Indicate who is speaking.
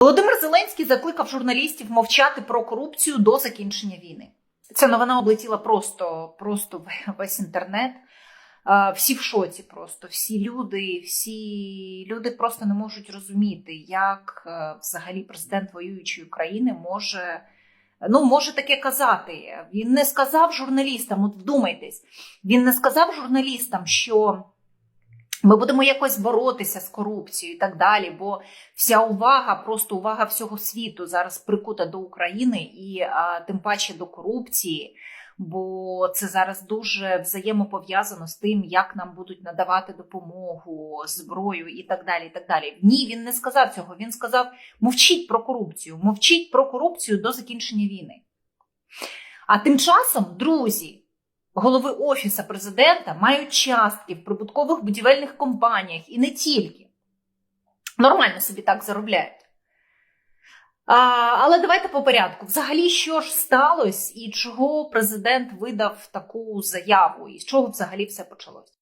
Speaker 1: Володимир Зеленський закликав журналістів мовчати про корупцію до закінчення війни. Ця новина облетіла просто, просто весь інтернет. Всі в шоці просто. Всі люди, всі люди просто не можуть розуміти, як е, взагалі президент воюючої країни може. Ну, може таке казати. Він не сказав журналістам, от вдумайтесь, він не сказав журналістам, що ми будемо якось боротися з корупцією і так далі, бо вся увага, просто увага всього світу зараз прикута до України і а, тим паче до корупції, бо це зараз дуже взаємопов'язано з тим, як нам будуть надавати допомогу, зброю і так далі. і так далі. Ні, він не сказав цього. Він сказав: мовчіть про корупцію, мовчіть про корупцію до закінчення війни. А тим часом, друзі, голови офіса президента мають частки в прибуткових будівельних компаніях і не тільки. Нормально собі так заробляють. А, але давайте по порядку. Взагалі, що ж сталося і чого президент видав таку заяву, і з чого взагалі все почалось?